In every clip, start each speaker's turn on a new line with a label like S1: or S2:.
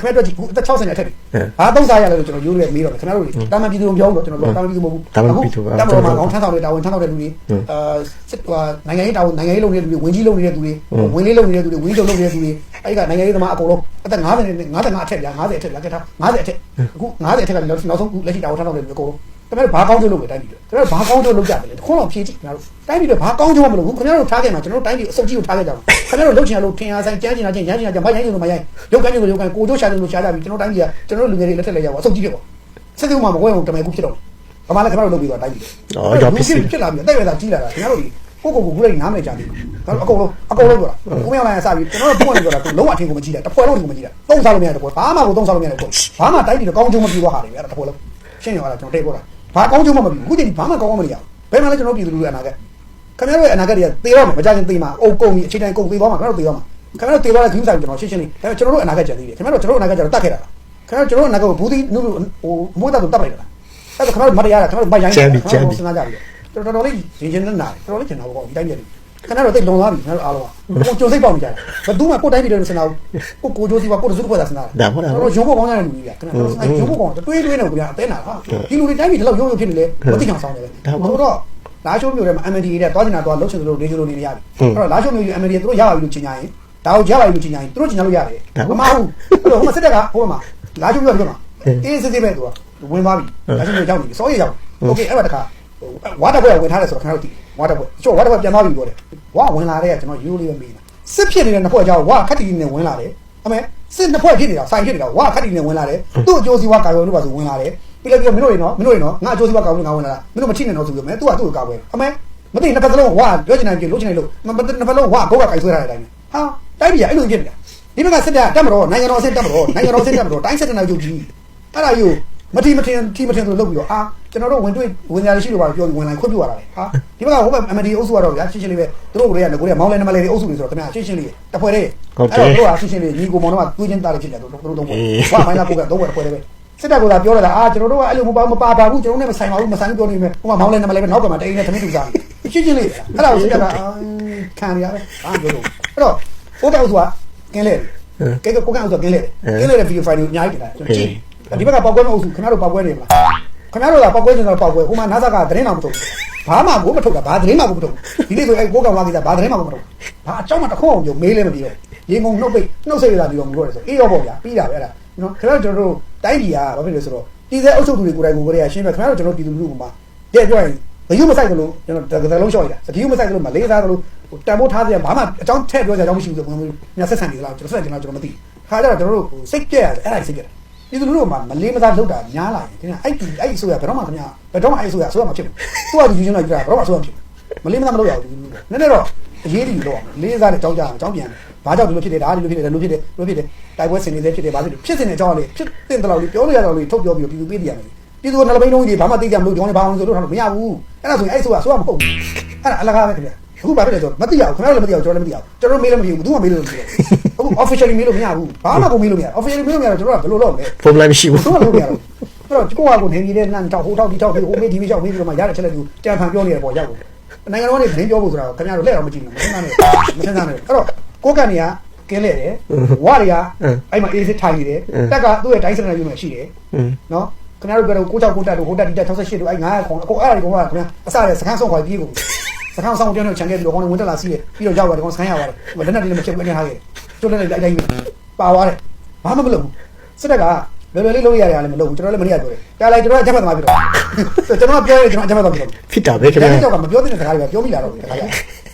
S1: ခင်ဗျားတို့ဒီအသက်60နဲ့အထက်တွေဘာသုံးစားရလဲလို့ကျွန်တော်ရိုးရဲမေးတော့ခင်ဗျားတို့တာမန်ပြည်သူမပြောဘူးတော့ကျွန်တော်ပြောတာမန်ပြည်သူမဟုတ်ဘူးတမတော်မှာကောင်းထမ်းဆောင်တဲ့တာဝန်ထမ်းဆောင်တဲ့လူတွေအာစစ်ဟိုနိုင်ငံရေးတာဝန်နိုင်ငံရေးလုပ်နေတဲ့လူတွေဝင်ကြီးလုပ်နေတဲ့လူတွေဝင်လေးလုပ်နေတဲ့လူတွေဝင်ကြီးလုပ်နေတဲ့လူတွေအဲ့ဒီကနိုင်ငံရေးသမားအကုန်လုံးအသက်50နဲ့55အထက်ဗျာ50အထက်ဗျာကဲထား50အထက်အခု50အထက်ကနောက်ဆုံးလက်ရှိတာဝန်ထမ်းဆောင်တဲ့လူတွေအကုန်လုံး ခင်ဗျားတို့ဘာကောင်းကျိုးလုပ်လဲတိုင်းပြည်တွေခင်ဗျားတို့ဘာကောင်းကျိုးလုပ်ကြတယ်လဲတခုံးတော့ဖြည့်ကြည့်ခင်ဗျားတို့တိုင်းပြည်တွေဘာကောင်းကျိုးမလုပ်ဘူးခင်ဗျားတို့ထားခဲ့မှာကျွန်တော်တို့တိုင်းပြည်အစုပ်ကြီးကိုထားခဲ့ကြမှာခင်ဗျားတို့လုပ်ချင်လို့ထင်အားဆိုင်ကြမ်းချင်တာချင်းရမ်းချင်တာချင်းမရိုင်းချင်လို့မရိုင်းရုပ်ကန်းချင်လို့ရုပ်ကန်းကိုကျိုးရှာချင်လို့ရှာကြပြီကျွန်တော်တိုင်းပြည်ကကျွန်တော်တို့လူငယ်တွေလက်ထက်လိုက်ရပါအစုပ်ကြီးဖြစ်ပါစစ်စစ်မှမကွဲအောင်တမယ်ကူဖြစ်တော့ဘာမှလည်းခင်ဗျားတို့လုပ်ပြီးတော့တိုင်းပြည်ဖြစ်လာပြီအသက်ရတာကြီးလာတာခင်ဗျားတို့ဒီကိုကိုကိုကူလိုက်နားမလဲကြတယ်ဒါအကုန်လုံးအကုန်လုံးပြောတာကိုမင်းအောင်လိုင်းစပြီးကျွန်တော်တို့ဘုံကနေပြောတာလုံးဝအထင်ကိုမကြည့်တာတစ်ဖွဲ့လုံးကိုမကြည့်တာသုံးစားလို့မရတဲ့ပွဲဘာမှကိုသုံးစားလို့မရတဲ့ပွဲဘာမှတိုင်းပြည်တော့ကောင်းကျိုးမပြီးသွားဟာတွေပဲအဲ့ဒါတစ်ဖွဲ့လုံးရှင်းရတာကျွန်တော်တိတ်ပြောတာ ဘာကောင်းကျိုးမှမပြီးဘူးအခုတည်းဘာမှကောင်းမှမရဘူးဘယ်မှလည်းကျွန်တော်ပြည်သူလူထုအနာဂတ်ခင်ဗျားတို့ရဲ့အနာဂတ်တွေကသေတော့မှာမကြခင်သေမှာအုပ်ကုန်ပြီးအခြေတိုင်းကုန်သေသွားမှာခင်ဗျားတို့သေသွားမှာခင်ဗျားတို့သေသွားတဲ့ဂိမ်းဆိုင်ကျွန်တော်ရှင်းရှင်းလေးဒါပေမဲ့ကျွန်တော်တို့အနာဂတ်ကြံသေးတယ်ခင်ဗျားတို့ကျွန်တော်တို့အနာဂတ်ကြတော့တတ်ခဲ့တာခင်ဗျားတို့ကျွန်တော်တို့အနာဂတ်ကိုဘူးဒီနုဟိုမွေးတာတော့တတ်လိုက်တာအဲ့ဒါခင်ဗျားတို့မတရားတာခင်ဗျားတို့မရိုင်းစဉ်းစားကြပြီတော်တော်လေးရင်ချင်းနဲ့နာတယ်တော်တော်လေးကျင်တော့ပေါ့ဒီတိုင်းပြည် ခင်ဗျားတို့သိလွန်သွားပြီခင်ဗျားတို့အားလုံးကကိုကြုံစိတ်ပေါက်နေကြတာဘယ်သူမှကိုတိုင်းပြည်တွေစင်တာကိုကိုကြိုးစီပါကိုတစုတစ်ဖွဲ့သာစင်တာ
S2: ဒါဟုတ်လား
S1: တို့ရုံးဖို့ကောင်းကြတဲ့လူကြီးကခင်ဗျားတို့ရုံးဖို့ကောင်းတွေးတွေးနေကိုဗျာအသေးနာဟာဒီလူတွေတိုင်းပြည်ဒီလောက်ရုံးရုံဖြစ်နေလေမသိချောင်ဆောင်တယ်ပဲတို့တော့လာရှိုးမျိုးထဲမှာ MND တွေတွားကျင်တာတွားလှုပ်ချင်တယ်လို့နေချိုးလို့နေရပြီအဲ့တော့လာရှိုးမျိုး MND တို့ရပါပြီလို့ချိန်ညာရင်ဒါကိုရပါပြီလို့ချိန်ညာရင်တို့ချိန်ညာလို့ရတယ်မမဟုတ်အဲ့တော့ဟိုမှာစစ်တပ်ကဟိုမှာလာရှိုးမျိုးကဒီမှာအေးစစ်စစ်ပဲသူကဝင်သွားပြီလာရှိုးမျိုးရောက်နေပြီစောရရောက်โอเคအဲ့ဒါတခါဝါတာဘွဲဝင်ထားတယ်ဆိုတော့ခင်ဗျားတို့သိ ဝါတာဘွဲကျော်ဝါတာဘွဲပြန်သွားပြီပြောတယ်ဝါဝင်လာတဲ့ကကျွန်တော်ရိုးလေးပဲမေးတာစစ်ဖြစ်နေတဲ့နှစ်ဖွဲ့ကြောင့်ဝါခက်တီနဲ့ဝင်လာတယ်အမေစစ်နှစ်ဖွဲ့ဖြစ်နေတာဆိုင်ဖြစ်နေတာဝါခက်တီနဲ့ဝင်လာတယ်သူ့အကျိုးစီးပွားကာကွယ်လို့ပါဆိုဝင်လာတယ်ပြီးလည်းပြီးမင်းတို့တွေနော်မင်းတို့တွေနော်ငါအကျိုးစီးပွားကာကွယ်လို့ငါဝင်လာတာမင်းတို့မချိနဲ့တော့ဆိုပြီးမယ်သူကသူ့ကိုကာကွယ်အမေမသိနှစ်ဖက်စလုံးဝါပြောချင်တယ်ကြည့်လို့ချင်တယ်လို့နှစ်ဖက်လုံးဝါဘောကကိုင်ဆွဲထားတဲ့အတိုင်းဟာတိုင်းပြည်ကအဲ့လိုဖြစ်နေတာဒီဘက်ကစစ်တပ်တက်မတော်နိုင်ငံတော်စစ်တက်မတော်နိုင်ငံတော်စစ်တက်မတော်တိုင်းစစ်တပ်နိုင်ကြည့်အဲ့ဒါယူ မထီမထင်ထီမထင်ဆိုလုပ်ပြီးတော့အာကျွန်တော်တို့ဝင်တွေ့ဝင်ကြရရှိလို့ပါပြောပြီးဝင်လာခွင့်ပြုရတာလေဟာဒီဘက်ကဟိုဘက် MD အုပ်စုကတော့ဗျာရှင်းရှင်းလေးပဲသူတို့ကလေးကကိုရီးယားမောင်းလဲနမလေးတွေအုပ်စုတွေဆိုတော့ခင်ဗျာရှင်းရှင်းလေးတပွဲလေးအဲ့တော့တို့ကရှင်းရှင်းလေးညီကိုမောင်တော့ကတွေးချင်းတားလေးဖြစ်တယ်တို့တို့တော့ဘာမိုင်းလာပို့ကတော့ဝယ်တပွဲလေးပဲစစ်တပ်ကလာပြောလာတာအာကျွန်တော်တို့ကအဲ့လိုမပါမပါပါဘူးကျွန်တော်နဲ့မဆိုင်ပါဘူးမဆိုင်ပြောနေမယ်ဟိုမှာမောင်းလဲနမလေးပဲနောက်ကမှတိန်နဲ့သမီးတူစားရှင်းရှင်းလေးအဲ့ဒါကိုစစ်တပ်ကခံရပဲဘာပြောလို့အဲ့တော့ဟိုတောက်စုကကင်းလဲကဲကကိုကန်ဆိုကင်းလဲကင်းလဲတဲ့ဗီဒီယိုဖိုင်ကိုအများကြီးတင်တာကျွန်တော်ကြည့် ဒီဘက်ကပေါက်ကွဲမအုပ်စုခင်ဗျားတို့ပေါက်ကွဲနေမလားခင်ဗျားတို့ကပေါက်ကွဲနေတော့ပေါက်ကွဲဟိုမှာနာဆာကသတင်းတော်မထုတ်ဘာမှကိုမထုတ်တာဘာသတင်းမှကိုမထုတ်ဒီနေ့ဆိုအဲကိုကောင်ဝါကိစ္စဘာသတင်းမှကိုမထုတ်ဘာအကြောင်းမှတစ်ခုအောင်ပြောမေးလဲမပြီးတော့ရေငုံနှုတ်ပိတ်နှုတ်ဆက်ရတာပြီးတော့မလို့ရဆိုအေးရောပေါ့ဗျာပြီးတာပဲအဲ့ဒါနော်ခင်ဗျားတို့ကျွန်တော်တို့တိုင်းပြည်ကဘာဖြစ်လဲဆိုတော့ပြည်သက်အုပ်ချုပ်သူတွေကိုယ်တိုင်ကိုယ်တိုင်ရှင်းပြခင်ဗျားတို့ကျွန်တော်ပြည်သူလူထုကမှာတဲ့ပြောရင်ဘယ်ယူမဆိုင်ကလို့ကျွန်တော်တကယ်လုံးရှော့ရတာစတီးမဆိုင်ကလို့မလေးစားကလို့တန်ဖိုးထားစရာဘာမှအကြောင်းထည့်ပြောကြအကြောင်းမရှိဘူးဆိုတော့ညဆက်ဆန်နေလားကျွန်တော်ဆက်ကျွန်တော်ကျွန်တော်မသိခါကြတော့ကျွန်တော်တို့စိတ်ကြက်ရတယ်အဲ့ဒါစိတ်ကြက် ပြည်သူလူထုကမလေးမစားလောက်တာညားလာရင်ခင်ဗျာအဲ့ဒီအဲ့ဒီဆိုရဘယ်တော့မှခင်ဗျာဘယ်တော့မှအဲ့ဆိုရဆိုရမှာဖြစ်ဘူးသူကဒီယူရှင်လိုက်ကြတာဘယ်တော့မှဆိုရမှာဖြစ်မလေးမစားမလုပ်ရဘူးဒီလူထုနည်းနည်းတော့အရေးကြီးလို့လေးစားတဲ့ကြောင်းကြအောင်ကြောင်းပြန်ဘာကြောင့်ဒီလိုဖြစ်တယ်ဒါဒီလိုဖြစ်တယ်လူဖြစ်တယ်လူဖြစ်တယ်တိုက်ပွဲဆင်နေသေးဖြစ်တယ်ဘာဖြစ်လို့ဖြစ်စင်တဲ့အကြောင်းလေးဖြစ်တဲ့တလောက်လေးပြောလို့ရတော့လေးထုတ်ပြောပြီးပြည်သူပေးတည်ရမယ်ပြည်သူကနှလုံးလုံးကြီးဘာမှသိကြမလို့ကြောင်းလေးဘာအောင်ဆိုလို့ထားလို့မရဘူးအဲ့ဒါဆိုရင်အဲ့ဆိုရဆိုရမဟုတ်ဘူးအဲ့ဒါအလကားပဲခင်ဗျာ အခုဘာဖြစ်လဲဆိုတော့မသိရဘူးခင်ဗျားတို့လည်းမသိရဘူးကျွန်တော်လည်းမသိရဘူးကျွန်တော်မေးလည်းမဖြစ်ဘူးဘူးမှမေးလို့မဖြစ်ဘူးအခု officially မေးလို့မရဘူးဘာမှကိုမေးလို့မရ officially မေးလို့မရတော့ကျွန်တော်ကဘယ်လိုလုပ်မလဲ
S2: ဖုန်းလိုက်မရှိဘူး
S1: တို့ကလုပ်ရတော့အဲ့တော့ကိုကကိုနေပြီးတဲ့နန်းတောက်ဟိုတောက်ဒီတောက်ပြီးဟိုမေးဒီမေးကြောက်မေးပြီးတော့မှရတဲ့ချက်လက်ကိုတန်ဖန်ပြောနေရပေါ့ရောက်ကိုနိုင်ငံတော်ကနေသတင်းပြောဖို့ဆိုတာခင်ဗျားတို့လက်အောင်မကြည့်ဘူးမစဉ်းစားနဲ့မစဉ်းစားနဲ့အဲ့တော့ကိုကန်နေကကင်းလဲတယ်ဝါတွေကအဲ့မှာအေးစစ်ထိုင်နေတယ်တက်ကသူ့ရဲ့တိုင်းစနစ်ယူမှရှိတယ်နော်ခင်ဗျားတို့ပြောတော့ကို6ကိုတက်တို့ဟိုတက်ဒီတက်68တို့အဲ့900ခေါင်အကိုအဲ့ဒါတွေကောင်ကခင်ဗျာအစရစခန်းဆုံးခွာပြေးကုန် စခန်းဆောင်ပြောင်းနေချန်ခဲ့ပြီးတော့ခေါင်းဝင်တက်လာစီးတယ်ပြီးတော့ရောက်သွားတယ်ကောင်စခန်းရောက်သွားတယ်လက်နဲ့လည်းမချက်ဘူးအနေထားခဲ့ကျွတ်လက်နဲ့လိုက်လိုက်ပါသွားတယ်ဘာမှမလုပ်ဘူးစစ်တပ်ကလွယ်လွယ်လေးလုပ်ရတယ်လည်းမလုပ်ဘူးကျွန်တော်လည်းမနေရပြောတယ်တားလိုက်ကျွန်တော်အချက်မှတ်သမားဖြစ်တော့ကျွန်တော်ပြောရင်ကျွန်တော်အချက်မှတ်သမားဖြစ်တော့
S2: ဖြစ်တာပဲခင်
S1: ဒါ
S2: ဗျာ
S1: နဲ့ကြောက်ကမပြောတဲ့စကားတွေပြောမိလာတော့တယ်ခါကြ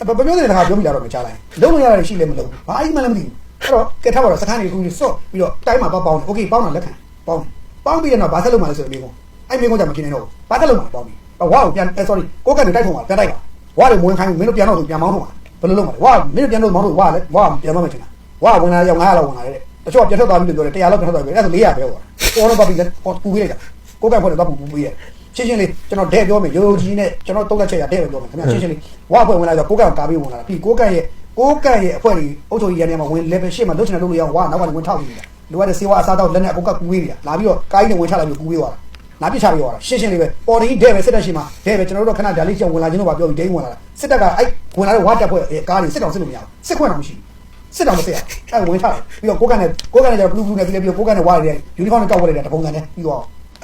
S1: ။မပြောတဲ့စကားပြောမိလာတော့မချလိုက်။လုံးလို့ရတယ်ရှိလည်းမလုံး။ဘာအိမ်မှလည်းမသိဘူး။အဲ့တော့ကဲထားပါတော့စကားတွေကူကြီးစော့ပြီးတော့တိုင်းမှာပေါပေါင်း။ Okay ပေါင်းတာလက်ခံ။ပေါင်း။ပေါင်းပြီးတော့ဘာဆက်လုပ်မှလဲဆိုတော့မိကုန်း။အဲ့မိကုန်းကြမဖြစ်နေတော့ဘူး။ဘာဆက်လုပ်မှလဲပေါင်းပြီး။ဝါကိုပြန် sorry ကိုကတ်တွေတိုက်ထုံပါပြန်တိုက်ပါ။ ဝါတွေမဝင်ခိုင်းဘူးမင်းတို့ပြန်တော့သူပြန်မောင်းထုံပါ။ဘယ်လိုလုပ်မလဲ။ဝါမင်းတို့ပြန်တော့မောင်းထုံဝါလည်းဝါပြန်တော့မချင်တာ။ဝါဝင်လာရောက်900လောက်ဝင်လာတယ်။တချို့ပြန်ထွက်သွားပြီလို့ပြောတယ်100လောက်ပြန်ထွက်သွားပြီ။အဲ့ဒါဆို400ပဲဟော။ပေါ်တော့ပါပြီလေ။ပူပေးလိုက်တာ။ကိုကတ်ဖွဲ့တော့ပူပူပေးရတယ်။ရှင်းရှင်းလေးကျွန်တော်တဲ့ပြောမယ်ရိုးရိုးကြီးနဲ့ကျွန်တော်တုံးလက်ချက်ရတဲ့ပဲပြောမယ်ခင်ဗျာရှင်းရှင်းလေးဝါအဖွဲ့ဝင်လာတော့ကိုကန့်ကာပြီးဝင်လာတာပြီးကိုကန့်ရဲ့ကိုကန့်ရဲ့အဖွဲ့ကြီးအုပ်ချုပ်ရေးရန်နေမှာဝင် level 8မှာလုတ်ချင်တယ်လို့ရအောင်ဝါနောက်ကနေဝင်ထောက်ပြီးနေတာလူကတဲ့စေဝါအစားတော့လက်နဲ့ကိုကကူဝေးနေတာလာပြီးတော့ကိုင်းနဲ့ဝင်ချလာပြီးကူဝေးသွားတာ လာပြချပြီးသွားတာရှင်းရှင်းလေးပဲပေါ်တင်တဲ့ပဲစစ်တပ်ရှိမှာတဲ့ပဲကျွန်တော်တို့ခဏဒါလေးကြောင်ဝင်လာခြင်းတော့ပါပြောပြီးဒိန်းဝင်လာတာစစ်တပ်ကအဲ့ဝင်လာတဲ့ဝါတက်ဖွဲ့ကားတွေစစ်တောင်စစ်လို့မရဘူးစစ်ခွင့်တော့မရှိဘူးစစ်တောင်မစစ်ရအဲ့ဝင်ထားပြီးတော့ကိုကန်နဲ့ကိုကန်နဲ့ကျတော့ဘလူးဘလူးနဲ့ပြီးပြီးကိုကန်နဲ့ဝါရီယူနီဖောင်းနဲ့ကောက်ဝက်လိုက်တာတပုံစံနဲ့ပြီးတော့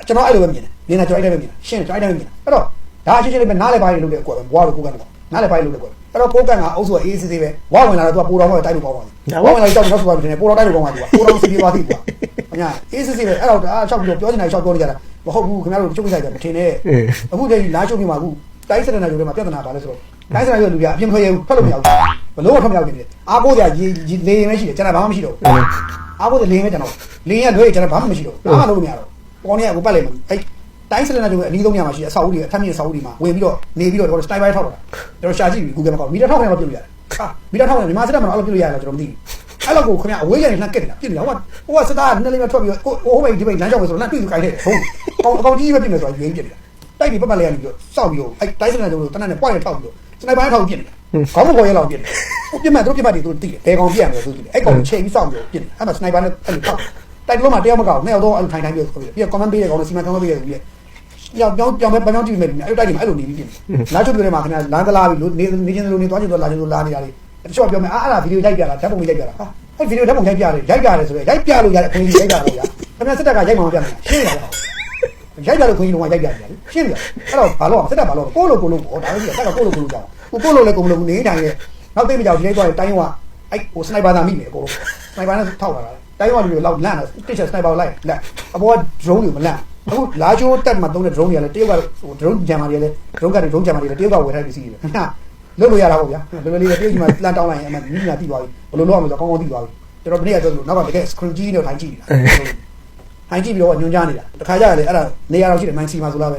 S1: ကျွန်တော်အဲ့လိုပဲမြင်တယ်မြင်တာကျွန်တော်အဲ့လိုပဲမြင်တာရှင်းတယ်ကျွန်တော်အဲ့လိုပဲမြင်တာအဲ့တော့ဒါအချင်းချင်းလေးပဲနားလေပိုင်းလို့လေကွယ်ပဲဘွားတို့ကိုကန်တော့နားလေပိုင်းလို့လေကွယ်အဲ့တော့ကိုကန်ကအုပ်စုကအေးစစ်စစ်ပဲဝါဝင်လာတော့သူကပိုတော်မှတိုက်လို့ပေါ့ပါဝါဝင်လာတော့ကြောက်တော့ဆိုပါပြီပိုတော်တိုက်လို့ပေါ့ပါသူကပိုတော်စီပြေသွားသည်ကွာအညာအေးစစ်စစ်ပဲအဲ့တော့ဒါချောက်ပြီးတော့ပြောနေတာချောက်ပြောနေကြတာ မဟုတ်ဘူးခင်ဗျားတို့ချုပ်ပြလိုက်ကြမထင်နဲ့အခုတည်းလာချုပ်ပြီးမှအခုတိုင်းစရနာကျိုးထဲမှာပြဿနာပါလဲဆိုတော့တိုင်းစရနာကျိုးလူကအပြင်ထွက်ရဘူးဖတ်လို့မရဘူးဘလို့ထွက်မရဘူးနေတယ်အားကိုးစရာရေလေရင်မရှိတယ်ကျွန်တော်ဘာမှမရှိတော့ဘူးအားကိုးစရာလေရင်ပဲကျွန်တော်လေရင်ကလွဲကျွန်တော်ဘာမှမရှိတော့ဘူးဘာမှလုပ်လို့မရတော့ပေါ်နေကကိုပတ်လိုက်မှာအဲ့တိုင်းစရနာကျိုးအနည်းဆုံးညမှာရှိတဲ့အဆောက်အဦတွေအထက်မြင့်အဆောက်အဦတွေမှာဝင်ပြီးတော့နေပြီးတော့စတိုင်ဘိုင်းထောက်တာကျွန်တော်ရှာကြည့်ပြီ Google မှာကောမီတာထောက်ခံတော့ပြုတ်လို့ရတယ်ဟာမီတာထောက်ခံမြန်မာစစ်တပ်မှာတော့အဲ့လိုပြုတ်လို့ရတယ်ကျွန်တော်မသိဘူးအဲ့လောက်ကိုခင်ဗျအဝေးကနေလှမ်းကက်နေတာပြစ်နေတာဟိုကဟိုကစစ်သားကနှစ်လေးပဲထွက်ပြီးတော့ဟိုဟိုဘက်ဒီဘက်လမ်းကြောင်းပဲဆိုတော့လှမ်းတွေ့သူခိုင်းတယ်ဟုတ်အ ကောင်အကောင်ကြီးပဲပြစ်နေဆိုတော့ရွေးပြစ်နေတာတိုက်ပြီးပတ်ပတ်လေးကနေပြီးတော့စောက်ပြီးတော့အဲ့တိုင်းစနစ်တို့တနက်နဲ့ point ထောက်ပြီးတော့စနိုက်ပါထောက်ပြစ်နေတာခေါင်းမပေါ်ရလောက်ပြစ်နေဟိုပြစ်မှတို့ပြစ်မှတွေတို့တိတယ်ဘယ်ကောင်ပြရမလဲဆိုကြည့်တယ်အဲ့ကောင်ချိန်ပြီးစောက်ပြီးတော့ပြစ်နေအဲ့မှာစနိုက်ပါနဲ့အဲ့လိုထောက်တိုက်လို့မှတယောက်မကောက်နှစ်ယောက်တော့အဲ့လိုထိုင်ထိုင်ပြီးတော့ပြီးတော့ comment ပေးတဲ့ကောင်နဲ့စီမံကောင်းပေးတဲ့လူရဲ့ပြောင်းပြောင်းပြောင်းပဲပြောင်းကြည့်မယ်အဲ့တိုက်ဒီမှာအဲ့လိုနေပြီးပြင်လာချုပ်တွေမှာခင်ဗျာလမ်းသလားပြီးလို့နေနေချင်းလိုနေသွားချင်းလိုလာချင်းလိုလာနေကြတယ်တချို့ပြောမယ်အာအဲ့ဒါဗီဒီယိုရိုက်ပြတာဓာတ်ပုံရိုက်ပြတာဟာအဲ့ဗီဒီယိုဓာတ်ပုံရိုက်ပြတယ်ရိုက်ပြတယ်ဆိုတော့ရိုက်ပြလို့ရတဲ့အခွင့်အရေးရိုက်ပြတော့ဗျာခင်ဗျာစစ်တပ်ကရိုက်မှမပြမယ်ရှင်းနေတာ ရိုက်ပြလို့ခွင့်အရေးလုံးဝရိုက်ပြတယ်လေရှင်းပြီအဲ့တော့ဘာလို့စစ်တပ်ဘာလို့ကိုလိုကိုလိုပေါ့ဒါပဲကြီးတက်ကကိုလိုကိုလိုကြောင်းကိုကိုလိုလည်းကိုမလိုဘူးနေတိုင်းလေနောက်သိမကြောက်ဒီလေးသွားရင်တိုင်းရောအဲ့ဟိုစနိုက်ပါသာမိမယ်ကိုလိုစနိုက်ပါနဲ့ထောက်လာတာတိုင်းရောလူတွေလောက်လန့်တာတစ်ချက်စနိုက်ပါလိုက်လက်အပေါ်က drone တွေမလန့်အခုလာချိုးတက်မှာသုံးတဲ့ drone တွေကလည်းတရုတ်ကဟို drone ဂျမ်မာတွေလည်း drone ကတွေ drone ဂျမ်မာတွေလည်းတရုတ်ကဝယ်ထားပစ္စည်းတွေပဲလုပ်လို့ရတာပေါ့ဗျာလွယ်လွယ်လေးတရုတ်ကြီးမှာလန့်တောင်းလိုက်ရင်အမှမိညာတိသွားပြီဘယ်လိုလုပ်ရမလဲဆိုတော့ကောင်းကောင်းသိသွားပြီကျွန်တော်ဒီနေ့ကပြောလို့နောက်ကတကယ် screen ကြီးနဲ့ထိုင်ကြည့်နေတာ ထိုင်ကြည့်ပြီးတော့ညွှန်ကြားနေတာတခါကျရင်လေအဲ့ဒါနေရာတော့ရှိတယ်မိုင်းစီမှာဆိုလားပဲ